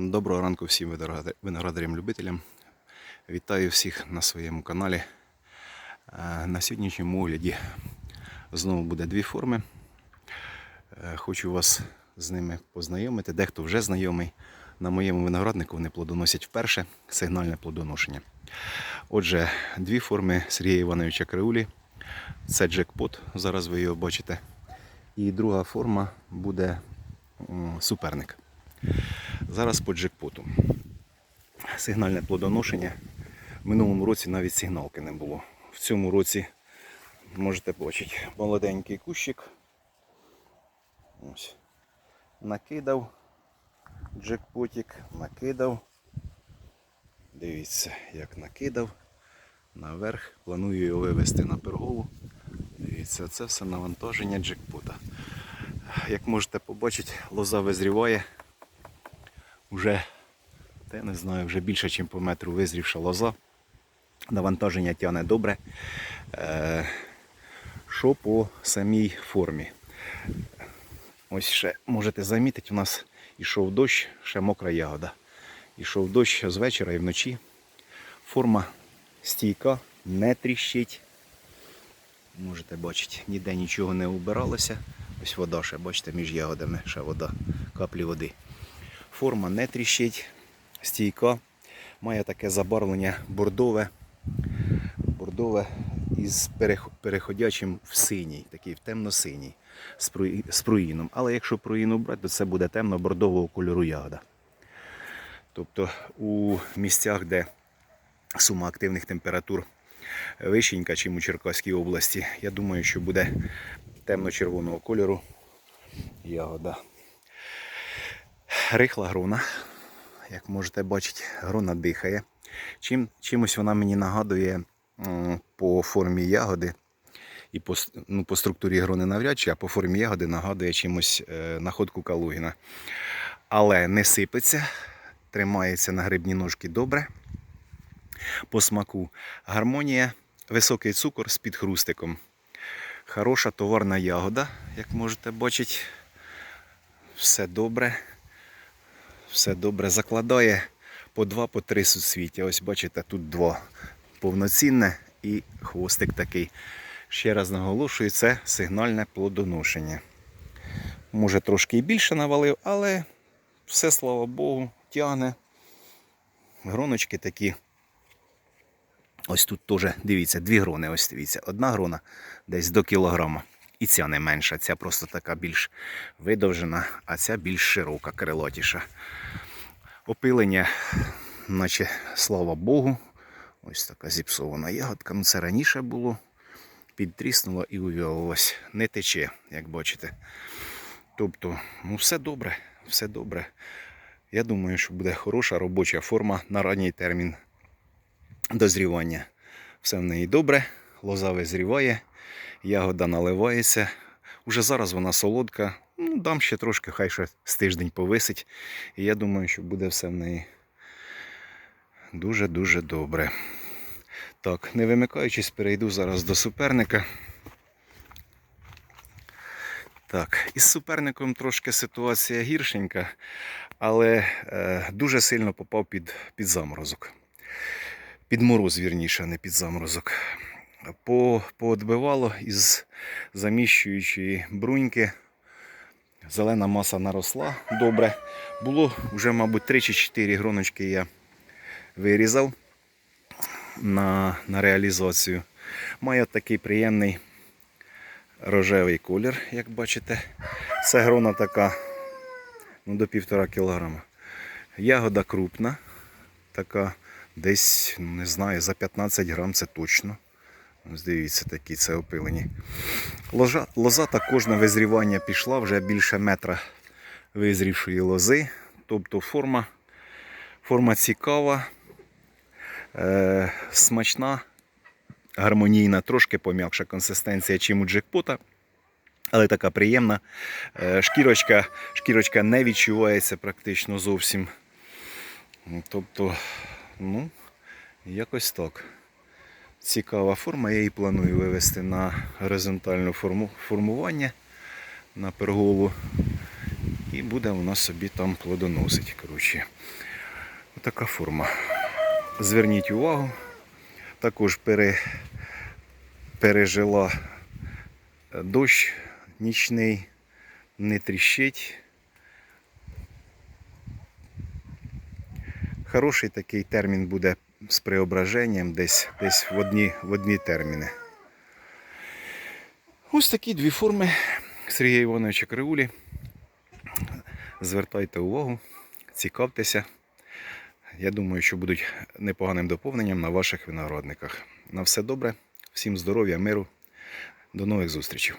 Доброго ранку всім виноградарям-любителям. Вітаю всіх на своєму каналі. Е, На сьогоднішньому огляді знову буде дві форми. Е, Хочу вас з ними познайомити. Дехто вже знайомий. На моєму винограднику вони плодоносять вперше сигнальне плодоношення. Отже, дві форми Сергія Івановича Криулі. Це джекпот, зараз ви його бачите. І друга форма буде суперник. Зараз по джекпоту. Сигнальне плодоношення. В минулому році навіть сигналки не було. В цьому році можете бачити молоденький кущик. Ось. Накидав джекпотик, накидав. Дивіться, як накидав. Наверх. Планую його вивести на пергову. Дивіться, це все навантаження джекпота. Як можете побачити, лоза визріває. Уже, та я не знаю, вже більше, ніж по метру визрівша лоза. Навантаження тягне добре. Е, що по самій формі? Ось ще можете замітити, у нас ішов дощ, ще мокра ягода. Ішов дощ з вечора і вночі. Форма стійка, не тріщить. Можете бачити, ніде нічого не убиралося. Ось вода ще, бачите, між ягодами ще вода, каплі води. Форма не тріщить, стійка. Має таке забарвлення бордове. Бордове із переходячим в синій, такий в темно-синій з пруї- з пруїном. Але якщо пруїну брати, то це буде темно-бордового кольору ягода. Тобто у місцях, де сума активних температур вищенька, чим у Черкаській області, я думаю, що буде темно-червоного кольору ягода. Рихла грона. Як можете бачити, грона дихає. Чим, чимось вона мені нагадує по формі ягоди і по, ну, по структурі грони навряд чи, а по формі ягоди нагадує чимось е, находку Калугіна. Але не сипеться, тримається на грибні ножки добре. По смаку гармонія, високий цукор з підхрустиком. Хороша товарна ягода, як можете бачити. Все добре. Все добре закладає по два, по три суцвіття. Ось бачите, тут два повноцінне і хвостик такий. Ще раз наголошую, це сигнальне плодоношення. Може трошки і більше навалив, але все, слава Богу, тягне. Гроночки такі. Ось тут теж, дивіться, дві грони, ось дивіться. Одна грона десь до кілограма. І ця не менша, ця просто така більш видовжена, а ця більш широка, крилатіша. Опилення, наче слава Богу. Ось така зіпсована ягодка. Ну, це раніше було. Підтріснуло і увялилось. Не тече, як бачите. Тобто, ну все добре, все добре. Я думаю, що буде хороша робоча форма на ранній термін дозрівання. Все в неї добре, лоза визріває, ягода наливається. Уже зараз вона солодка. Ну, дам ще трошки, хай ще з тиждень повисить. І я думаю, що буде все в неї дуже-дуже добре. Так, не вимикаючись, перейду зараз до суперника. Так, із суперником трошки ситуація гіршенька, але е, дуже сильно попав під, під заморозок. Під мороз, вірніше, а не під заморозок. По, поотбивало із заміщуючої бруньки. Зелена маса наросла добре. Було вже, мабуть, 3 чи 4 гроночки я вирізав на, на реалізацію. Має такий приємний рожевий колір, як бачите. Це грона така ну, до півтора кілограма. Ягода крупна, така десь, ну, не знаю, за 15 грам це точно. Ось дивіться, такі це опилені. Ложа, лоза також на визрівання пішла вже більше метра визрівшої лози. Тобто форма, форма цікава, е, смачна, гармонійна, трошки пом'якша консистенція, чим у джекпота. Але така приємна. Е, Шкірочка, шкірочка не відчувається практично зовсім. Тобто, ну, якось так. Цікава форма, я її планую вивести на горизонтальне формування на перголу І буде нас собі там плодоносить. Коротше. Така форма. Зверніть увагу. Також пере, пережила дощ нічний, не тріщить. Хороший такий термін буде з преображенням десь, десь в, одні, в одні терміни. Ось такі дві форми Сергія Івановича Кривулі. Звертайте увагу, цікавтеся. Я думаю, що будуть непоганим доповненням на ваших виноградниках. На все добре, всім здоров'я, миру. До нових зустрічей.